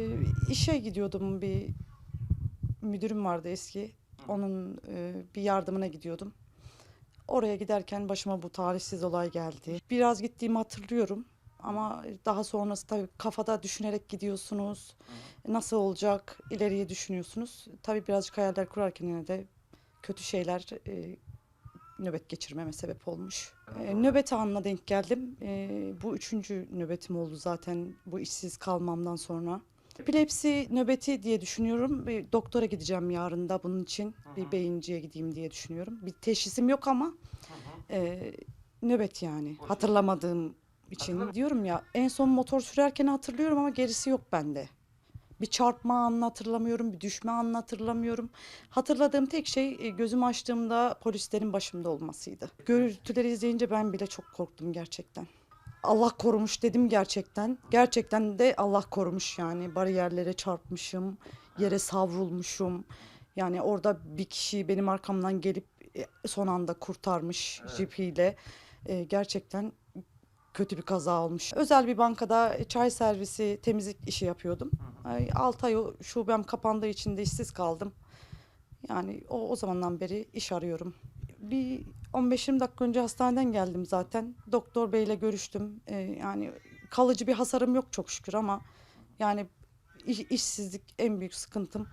Ee, işe gidiyordum bir müdürüm vardı eski. Onun e, bir yardımına gidiyordum. Oraya giderken başıma bu talihsiz olay geldi. Biraz gittiğimi hatırlıyorum. Ama daha sonrası tabii kafada düşünerek gidiyorsunuz. Nasıl olacak ileriye düşünüyorsunuz. Tabii birazcık hayaller kurarken yine de kötü şeyler e, nöbet geçirmeme sebep olmuş. E, nöbet anına denk geldim. E, bu üçüncü nöbetim oldu zaten bu işsiz kalmamdan sonra. Epilepsi nöbeti diye düşünüyorum. Bir doktora gideceğim yarın da bunun için. Bir beyinciye gideyim diye düşünüyorum. Bir teşhisim yok ama e, nöbet yani. Hatırlamadığım için. Diyorum ya en son motor sürerken hatırlıyorum ama gerisi yok bende. Bir çarpma anını hatırlamıyorum, bir düşme anını hatırlamıyorum. Hatırladığım tek şey e, gözümü açtığımda polislerin başımda olmasıydı. Görüntüleri izleyince ben bile çok korktum gerçekten. Allah korumuş dedim gerçekten. Gerçekten de Allah korumuş yani. Bariyerlere çarpmışım, yere savrulmuşum. Yani orada bir kişi benim arkamdan gelip e, son anda kurtarmış jipiyle. E, gerçekten kötü bir kaza olmuş. Özel bir bankada çay servisi, temizlik işi yapıyordum. 6 ay o şubem kapandığı için de işsiz kaldım. Yani o, o zamandan beri iş arıyorum. Bir 15-20 dakika önce hastaneden geldim zaten. Doktor beyle görüştüm. Ee, yani kalıcı bir hasarım yok çok şükür ama yani iş- işsizlik en büyük sıkıntım.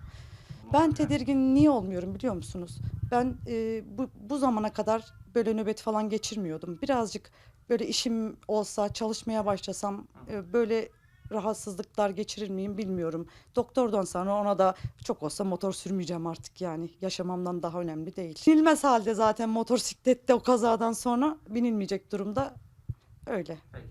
Ben tedirgin niye olmuyorum biliyor musunuz? Ben e, bu, bu zamana kadar böyle nöbet falan geçirmiyordum. Birazcık böyle işim olsa, çalışmaya başlasam e, böyle rahatsızlıklar geçirir miyim bilmiyorum. Doktordan sonra ona da çok olsa motor sürmeyeceğim artık yani. Yaşamamdan daha önemli değil. Binilmez halde zaten motosiklette o kazadan sonra binilmeyecek durumda öyle. Peki.